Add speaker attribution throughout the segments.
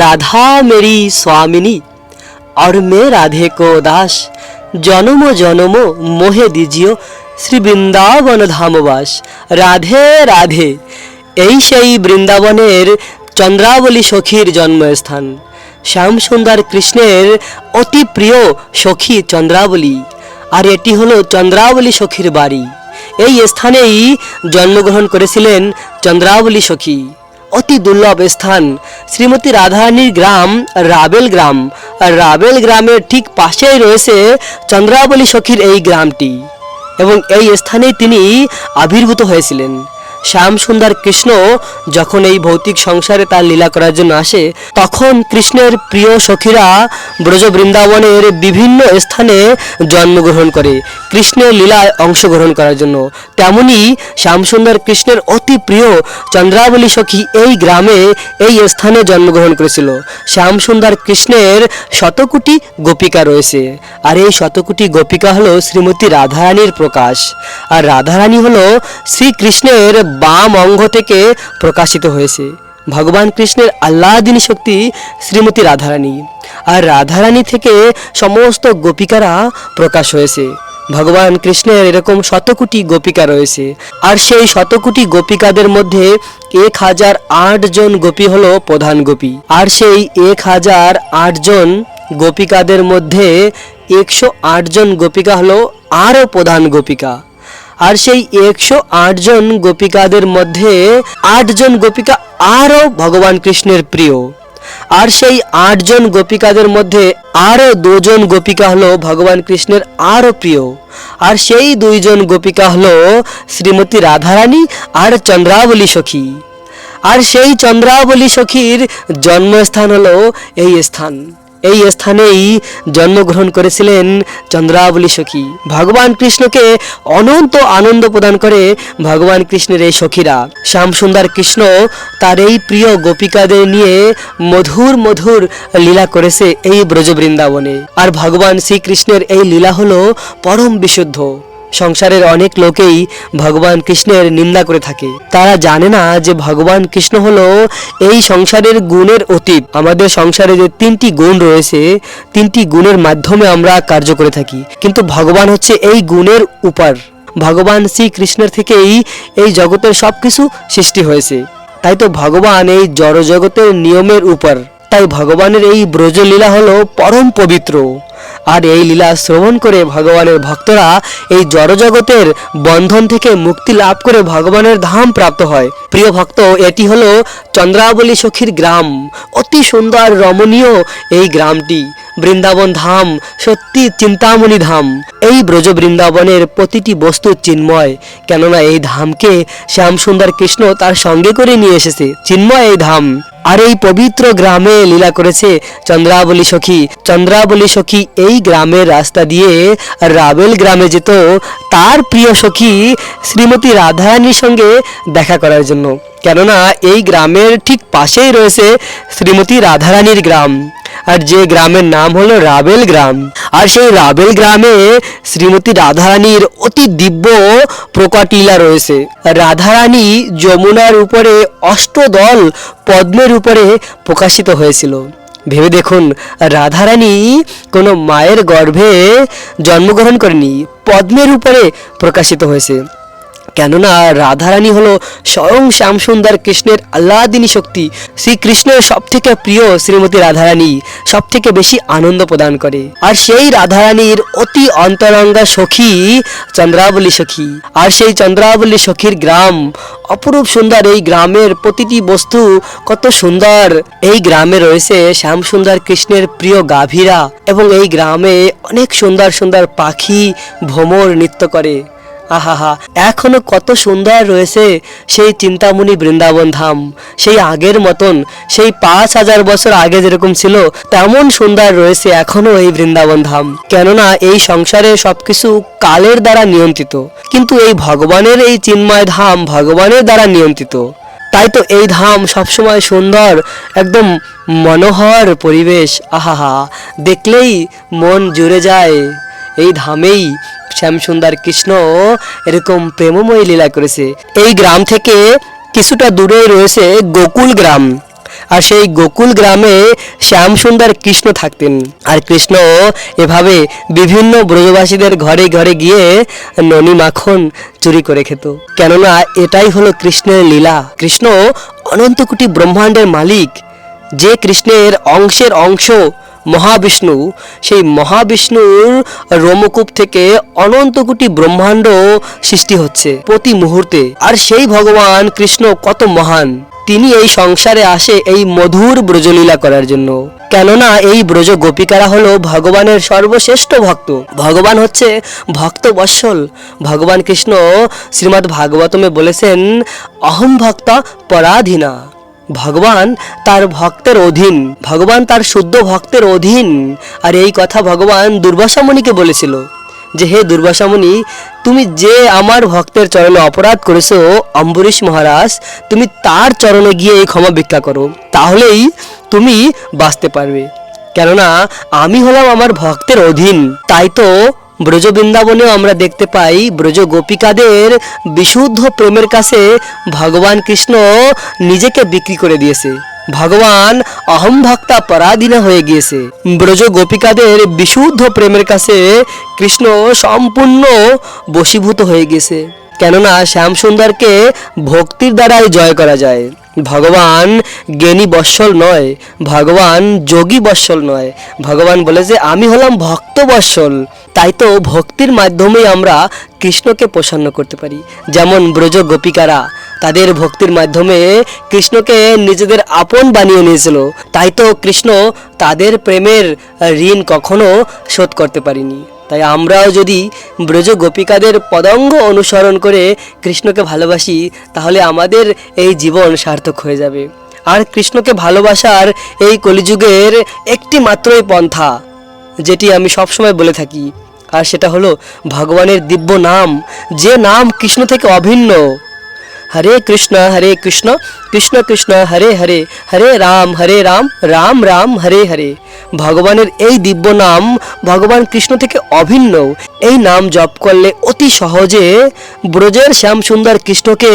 Speaker 1: Radha Mary স্বামিনী और মে রাধে কো দাস জনম জনম মোহে দিজিও শ্রী বৃন্দাবন ধামবাস রাধে রাধে এই সেই বৃন্দাবনের চন্দ্রাবলী সখীর জন্মস্থান শ্যামসুন্দর কৃষ্ণের অতি প্রিয় সখী চন্দ্রাবলী আর এটি হলো চন্দ্রাবলী সখীর বাড়ি এই স্থানেই জন্মগ্রহণ করেছিলেন চন্দ্রাবলী সখী অতি দুর্লভ স্থান শ্রীমতী রাধারানীর গ্রাম রাবেল গ্রাম রাবেল গ্রামের ঠিক পাশেই রয়েছে চন্দ্রাবলী সখীর এই গ্রামটি এবং এই স্থানেই তিনি আবির্ভূত হয়েছিলেন শ্যাম সুন্দর কৃষ্ণ যখন এই ভৌতিক সংসারে তার লীলা করার জন্য আসে তখন কৃষ্ণের প্রিয় সখীরা ব্রজ বৃন্দাবনের বিভিন্ন স্থানে জন্মগ্রহণ করে কৃষ্ণের লীলায় অংশগ্রহণ করার জন্য তেমনি শ্যামসুন্দর কৃষ্ণের অতি প্রিয় চন্দ্রাবলী সখী এই গ্রামে এই স্থানে জন্মগ্রহণ করেছিল শ্যামসুন্দর কৃষ্ণের শতকোটি গোপিকা রয়েছে আর এই শতকোটি গোপিকা হলো শ্রীমতী রাধারানীর প্রকাশ আর রাধারানী হলো শ্রীকৃষ্ণের বাম অঙ্গ থেকে প্রকাশিত হয়েছে ভগবান কৃষ্ণের আল্লাদিনী শক্তি শ্রীমতী রাধারানী আর রাধারানী থেকে সমস্ত গোপিকারা প্রকাশ হয়েছে ভগবান কৃষ্ণের এরকম শতকোটি গোপিকা রয়েছে আর সেই শতকোটি গোপিকাদের মধ্যে এক হাজার আট জন গোপী হলো প্রধান গোপী আর সেই এক হাজার আট জন গোপিকাদের মধ্যে একশো আট জন গোপিকা হলো আরও প্রধান গোপিকা আর সেই একশো জন গোপিকাদের মধ্যে আটজন গোপিকা আরও ভগবান কৃষ্ণের প্রিয় আর সেই আটজন গোপিকাদের মধ্যে আরও দুজন গোপিকা হলো ভগবান কৃষ্ণের আরও প্রিয় আর সেই দুইজন গোপিকা হলো শ্রীমতী রাধারানী আর চন্দ্রাবলী সখী আর সেই চন্দ্রাবলী সখীর জন্মস্থান হলো এই স্থান এই স্থানেই জন্মগ্রহণ করেছিলেন চন্দ্রাবলী সখী ভগবান কৃষ্ণকে অনন্ত আনন্দ প্রদান করে ভগবান কৃষ্ণের এই সখীরা শ্যামসুন্দর কৃষ্ণ তার এই প্রিয় গোপিকাদের নিয়ে মধুর মধুর লীলা করেছে এই ব্রজবৃন্দাবনে আর ভগবান শ্রীকৃষ্ণের এই লীলা হলো পরম বিশুদ্ধ সংসারের অনেক লোকেই ভগবান কৃষ্ণের নিন্দা করে থাকে তারা জানে না যে ভগবান কৃষ্ণ হল এই সংসারের গুণের অতীত আমাদের সংসারে যে তিনটি গুণ রয়েছে তিনটি গুণের মাধ্যমে আমরা কার্য করে থাকি কিন্তু ভগবান হচ্ছে এই গুণের উপার ভগবান শ্রীকৃষ্ণের থেকেই এই জগতের সব কিছু সৃষ্টি হয়েছে তাই তো ভগবান এই জড়জগতের নিয়মের উপর তাই ভগবানের এই ব্রজলীলা হলো পরম পবিত্র আর এই লীলা শ্রবণ করে ভগবানের ভক্তরা এই জড়জগতের বন্ধন থেকে মুক্তি লাভ করে ভগবানের ধাম প্রাপ্ত হয় প্রিয় ভক্ত এটি হলো চন্দ্রাবলী সখীর গ্রাম অতি সুন্দর রমণীয় এই গ্রামটি বৃন্দাবন ধাম সত্যি চিন্তামণি ধাম এই ব্রজ বৃন্দাবনের প্রতিটি বস্তু চিন্ময় কেননা এই ধামকে শ্যামসুন্দর কৃষ্ণ তার সঙ্গে করে নিয়ে এসেছে চিন্ময় এই ধাম আর এই পবিত্র গ্রামে লীলা করেছে চন্দ্রাবলী সখী চন্দ্রাবলী সখী এই গ্রামের রাস্তা দিয়ে রাবেল গ্রামে যেত তার প্রিয় সখী শ্রীমতী রাধারানীর সঙ্গে দেখা করার জন্য কেননা এই গ্রামের ঠিক পাশেই রয়েছে শ্রীমতী রাধারানীর গ্রাম আর যে গ্রামের নাম হলো রাবেল গ্রাম আর সেই রাবেল গ্রামে শ্রীমতী রাধারানীর অতি দিব্য প্রকট লীলা রয়েছে রাধারানী যমুনার উপরে অষ্টদল পদ্মের উপরে প্রকাশিত হয়েছিল ভেবে দেখুন রাধারানী কোনো মায়ের গর্ভে জন্মগ্রহণ করেনি পদ্মের উপরে প্রকাশিত হয়েছে কেননা রাধারানী হলো স্বয়ং শ্যামসুন্দর কৃষ্ণের আল্লাদিনী শক্তি শ্রীকৃষ্ণের সবথেকে প্রিয় শ্রীমতী রাধারানী সবথেকে বেশি আনন্দ প্রদান করে আর সেই রাধারানীর অতি অন্তরঙ্গা সখী চন্দ্রাবলী সখী আর সেই চন্দ্রাবলী সখীর গ্রাম অপরূপ সুন্দর এই গ্রামের প্রতিটি বস্তু কত সুন্দর এই গ্রামে রয়েছে শ্যামসুন্দর কৃষ্ণের প্রিয় গাভীরা এবং এই গ্রামে অনেক সুন্দর সুন্দর পাখি ভ্রমর নৃত্য করে আহাহা এখনো কত সুন্দর রয়েছে সেই চিন্তামণি বৃন্দাবন ধাম সেই আগের মতন সেই পাঁচ হাজার বছর আগে যেরকম ছিল তেমন সুন্দর রয়েছে এখনো এই বৃন্দাবন ধাম কেননা এই সংসারে সবকিছু কালের দ্বারা নিয়ন্ত্রিত কিন্তু এই ভগবানের এই চিন্ময় ধাম ভগবানের দ্বারা নিয়ন্ত্রিত তাই তো এই ধাম সবসময় সুন্দর একদম মনোহর পরিবেশ আহাহা দেখলেই মন জুড়ে যায় এই ধামেই শ্যাম সুন্দর কৃষ্ণ এরকম প্রেমময়ী লীলা করেছে এই গ্রাম থেকে কিছুটা দূরেই রয়েছে গোকুল গ্রাম আর সেই গোকুল গ্রামে শ্যাম সুন্দর কৃষ্ণ থাকতেন আর কৃষ্ণ এভাবে বিভিন্ন ব্রজবাসীদের ঘরে ঘরে গিয়ে ননী মাখন চুরি করে খেত কেননা এটাই হলো কৃষ্ণের লীলা কৃষ্ণ অনন্তকুটি ব্রহ্মাণ্ডের মালিক যে কৃষ্ণের অংশের অংশ মহাবিষ্ণু সেই মহাবিষ্ণুর রোমকূপ থেকে অনন্ত কোটি ব্রহ্মাণ্ড সৃষ্টি হচ্ছে প্রতি মুহূর্তে আর সেই ভগবান কৃষ্ণ কত মহান তিনি এই সংসারে আসে এই মধুর ব্রজলীলা করার জন্য কেননা এই ব্রজ গোপিকারা হলো ভগবানের সর্বশ্রেষ্ঠ ভক্ত ভগবান হচ্ছে ভক্ত বৎসল ভগবান কৃষ্ণ শ্রীমদ্ ভাগবতমে বলেছেন অহম ভক্ত পরাধীনা ভগবান তার ভক্তের অধীন ভগবান তার শুদ্ধ ভক্তের অধীন আর এই কথা ভগবান দুর্বাসামণিকে বলেছিল যে হে দুর্বাসামণি তুমি যে আমার ভক্তের চরণে অপরাধ করেছ অম্বরীশ মহারাজ তুমি তার চরণে গিয়ে এই ক্ষমা ভিক্ষা করো তাহলেই তুমি বাঁচতে পারবে কেননা আমি হলাম আমার ভক্তের অধীন তাই তো ব্রজ বৃন্দাবনেও আমরা দেখতে পাই ব্রজ গোপিকাদের বিশুদ্ধ প্রেমের কাছে ভগবান কৃষ্ণ নিজেকে বিক্রি করে দিয়েছে ভগবান অহম ভক্তা পরাধীন হয়ে গিয়েছে ব্রজ গোপিকাদের বিশুদ্ধ প্রেমের কাছে কৃষ্ণ সম্পূর্ণ বশীভূত হয়ে গেছে কেননা শ্যামসুন্দরকে ভক্তির দ্বারাই জয় করা যায় ভগবান জ্ঞানী বৎসল নয় ভগবান যোগী বৎসল নয় ভগবান বলে যে আমি হলাম ভক্ত বৎসল তাই তো ভক্তির মাধ্যমেই আমরা কৃষ্ণকে প্রসন্ন করতে পারি যেমন ব্রজ গোপিকারা তাদের ভক্তির মাধ্যমে কৃষ্ণকে নিজেদের আপন বানিয়ে নিয়েছিল তাই তো কৃষ্ণ তাদের প্রেমের ঋণ কখনো শোধ করতে পারিনি তাই আমরাও যদি ব্রজ গোপিকাদের পদঙ্গ অনুসরণ করে কৃষ্ণকে ভালোবাসি তাহলে আমাদের এই জীবন সার্থক হয়ে যাবে আর কৃষ্ণকে ভালোবাসার এই কলিযুগের একটি মাত্রই পন্থা যেটি আমি সবসময় বলে থাকি আর সেটা হলো ভগবানের দিব্য নাম যে নাম কৃষ্ণ থেকে অভিন্ন হরে কৃষ্ণ হরে কৃষ্ণ কৃষ্ণ কৃষ্ণ হরে হরে হরে রাম হরে রাম রাম রাম হরে হরে ভগবানের এই দিব্য নাম ভগবান কৃষ্ণ থেকে অভিন্ন এই নাম জপ করলে অতি সহজে ব্রজের শ্যাম সুন্দর কৃষ্ণকে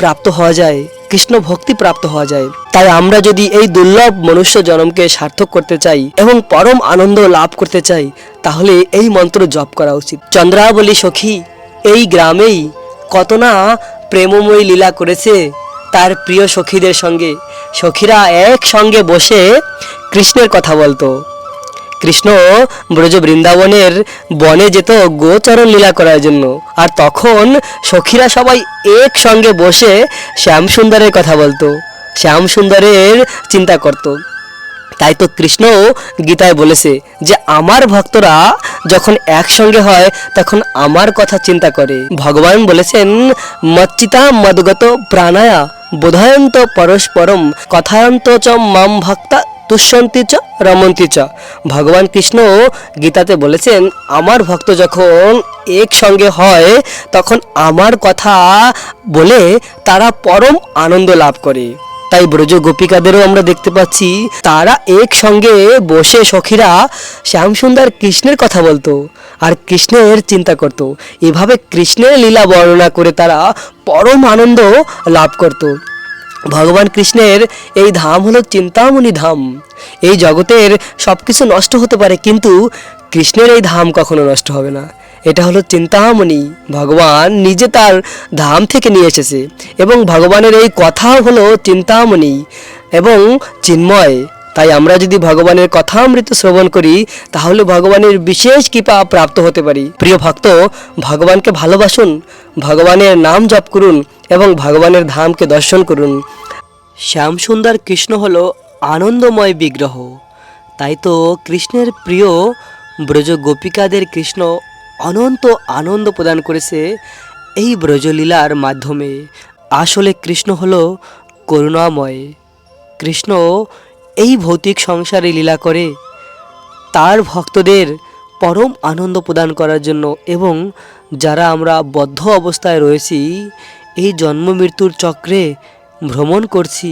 Speaker 1: প্রাপ্ত হওয়া যায় কৃষ্ণ ভক্তি প্রাপ্ত হওয়া যায় তাই আমরা যদি এই দুর্লভ মনুষ্য জন্মকে সার্থক করতে চাই এবং পরম আনন্দ লাভ করতে চাই তাহলে এই মন্ত্র জপ করা উচিত চন্দ্রাবলী সখী এই গ্রামেই কত না প্রেমময়ী লীলা করেছে তার প্রিয় সখীদের সঙ্গে সখীরা একসঙ্গে বসে কৃষ্ণের কথা বলতো কৃষ্ণ ব্রজ বৃন্দাবনের বনে যেত গোচরণ লীলা করার জন্য আর তখন সখীরা সবাই একসঙ্গে বসে শ্যামসুন্দরের কথা বলতো শ্যামসুন্দরের চিন্তা করতো তাই তো কৃষ্ণ গীতায় বলেছে যে আমার ভক্তরা যখন একসঙ্গে হয় তখন আমার কথা চিন্তা করে ভগবান বলেছেন মচ্চিতা মদগত প্রাণায়া বোধায়ন্ত পরস্পরম কথায়ন্ত চ মাম ভক্তা তুষ্যন্তি চ রমন্তি চ ভগবান কৃষ্ণ গীতাতে বলেছেন আমার ভক্ত যখন একসঙ্গে হয় তখন আমার কথা বলে তারা পরম আনন্দ লাভ করে তাই ব্রজ গোপিকাদেরও আমরা দেখতে পাচ্ছি তারা এক সঙ্গে বসে সখীরা শ্যামসুন্দর কৃষ্ণের কথা বলতো আর কৃষ্ণের চিন্তা করত। এভাবে কৃষ্ণের লীলা বর্ণনা করে তারা পরম আনন্দ লাভ করত। ভগবান কৃষ্ণের এই ধাম হলো চিন্তামণি ধাম এই জগতের সব কিছু নষ্ট হতে পারে কিন্তু কৃষ্ণের এই ধাম কখনো নষ্ট হবে না এটা হলো চিন্তামণি ভগবান নিজে তার ধাম থেকে নিয়ে এসেছে এবং ভগবানের এই কথা হলো চিন্তামণি এবং চিন্ময় তাই আমরা যদি ভগবানের কথা কথামৃত শ্রবণ করি তাহলে ভগবানের বিশেষ কৃপা প্রাপ্ত হতে পারি প্রিয় ভক্ত ভগবানকে ভালোবাসুন ভগবানের নাম জপ করুন এবং ভগবানের ধামকে দর্শন করুন শ্যামসুন্দর কৃষ্ণ হল আনন্দময় বিগ্রহ তাই তো কৃষ্ণের প্রিয় ব্রজ গোপিকাদের কৃষ্ণ অনন্ত আনন্দ প্রদান করেছে এই ব্রজলীলার মাধ্যমে আসলে কৃষ্ণ হল করুণাময় কৃষ্ণ এই ভৌতিক সংসারে লীলা করে তার ভক্তদের পরম আনন্দ প্রদান করার জন্য এবং যারা আমরা বদ্ধ অবস্থায় রয়েছি এই জন্ম মৃত্যুর চক্রে ভ্রমণ করছি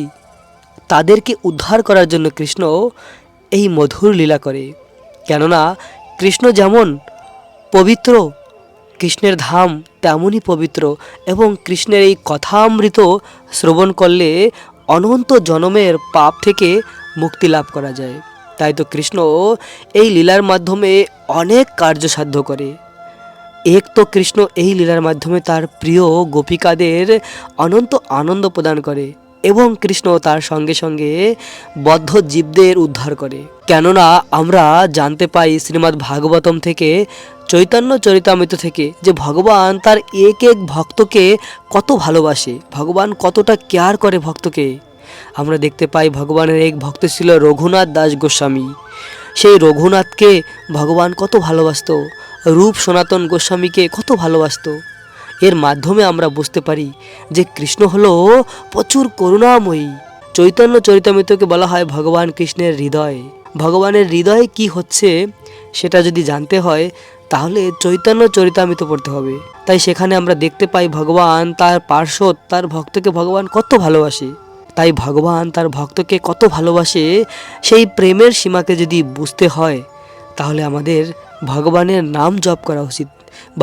Speaker 1: তাদেরকে উদ্ধার করার জন্য কৃষ্ণ এই মধুর লীলা করে কেননা কৃষ্ণ যেমন পবিত্র কৃষ্ণের ধাম তেমনই পবিত্র এবং কৃষ্ণের এই কথামৃত শ্রবণ করলে অনন্ত জনমের পাপ থেকে মুক্তি লাভ করা যায় তাই তো কৃষ্ণ এই লীলার মাধ্যমে অনেক কার্যসাধ্য করে এক তো কৃষ্ণ এই লীলার মাধ্যমে তার প্রিয় গোপিকাদের অনন্ত আনন্দ প্রদান করে এবং কৃষ্ণ তার সঙ্গে সঙ্গে বদ্ধ জীবদের উদ্ধার করে কেননা আমরা জানতে পাই শ্রীমদ্ ভাগবতম থেকে চৈতন্য চরিতামৃত থেকে যে ভগবান তার এক এক ভক্তকে কত ভালোবাসে ভগবান কতটা কেয়ার করে ভক্তকে আমরা দেখতে পাই ভগবানের এক ভক্ত ছিল রঘুনাথ দাস গোস্বামী সেই রঘুনাথকে ভগবান কত ভালোবাসত রূপ সনাতন গোস্বামীকে কত ভালোবাসত এর মাধ্যমে আমরা বুঝতে পারি যে কৃষ্ণ হল প্রচুর করুণাময়ী চৈতন্য চরিতামৃতকে বলা হয় ভগবান কৃষ্ণের হৃদয় ভগবানের হৃদয় কি হচ্ছে সেটা যদি জানতে হয় তাহলে চৈতন্য চরিতামৃত পড়তে হবে তাই সেখানে আমরা দেখতে পাই ভগবান তার পার্শ্বদ তার ভক্তকে ভগবান কত ভালোবাসে তাই ভগবান তার ভক্তকে কত ভালোবাসে সেই প্রেমের সীমাকে যদি বুঝতে হয় তাহলে আমাদের ভগবানের নাম জপ করা উচিত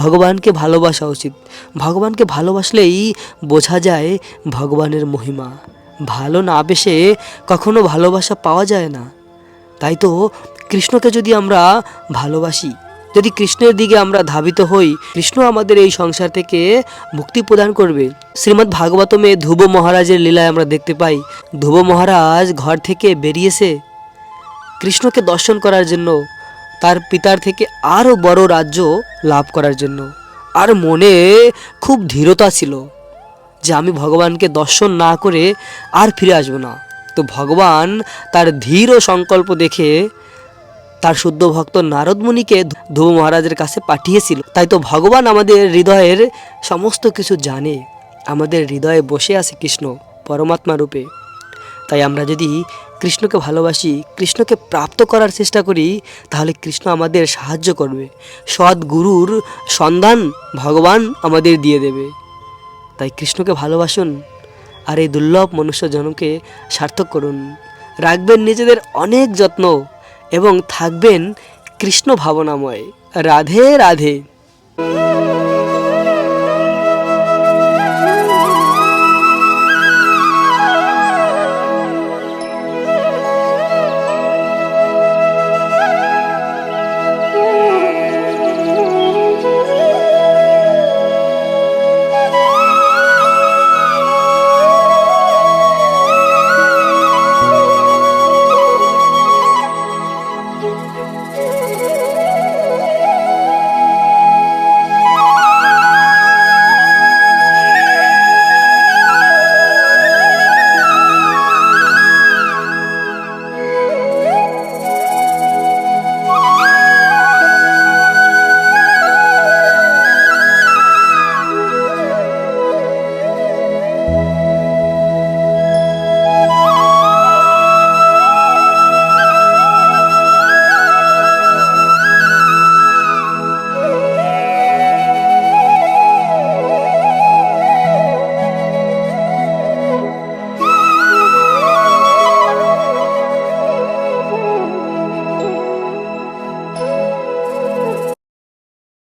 Speaker 1: ভগবানকে ভালোবাসা উচিত ভগবানকে ভালোবাসলেই বোঝা যায় ভগবানের মহিমা ভালো না বেশে কখনো ভালোবাসা পাওয়া যায় না তাই তো কৃষ্ণকে যদি আমরা ভালোবাসি যদি কৃষ্ণের দিকে আমরা ধাবিত হই কৃষ্ণ আমাদের এই সংসার থেকে মুক্তি প্রদান করবে শ্রীমৎ ভাগবতমে ধ্রুব মহারাজের লীলায় আমরা দেখতে পাই ধ্রুব মহারাজ ঘর থেকে বেরিয়েছে কৃষ্ণকে দর্শন করার জন্য তার পিতার থেকে আরও বড় রাজ্য লাভ করার জন্য আর মনে খুব ধীরতা ছিল যে আমি ভগবানকে দর্শন না করে আর ফিরে আসবো না তো ভগবান তার ধীর সংকল্প দেখে তার শুদ্ধ ভক্ত নারদমণিকে ধুব মহারাজের কাছে পাঠিয়েছিল তাই তো ভগবান আমাদের হৃদয়ের সমস্ত কিছু জানে আমাদের হৃদয়ে বসে আছে কৃষ্ণ পরমাত্মা রূপে তাই আমরা যদি কৃষ্ণকে ভালোবাসি কৃষ্ণকে প্রাপ্ত করার চেষ্টা করি তাহলে কৃষ্ণ আমাদের সাহায্য করবে সৎ গুরুর সন্ধান ভগবান আমাদের দিয়ে দেবে তাই কৃষ্ণকে ভালোবাসুন আর এই দুর্লভ মনুষ্য জনমকে সার্থক করুন রাখবেন নিজেদের অনেক যত্ন এবং থাকবেন কৃষ্ণ ভাবনাময় রাধে রাধে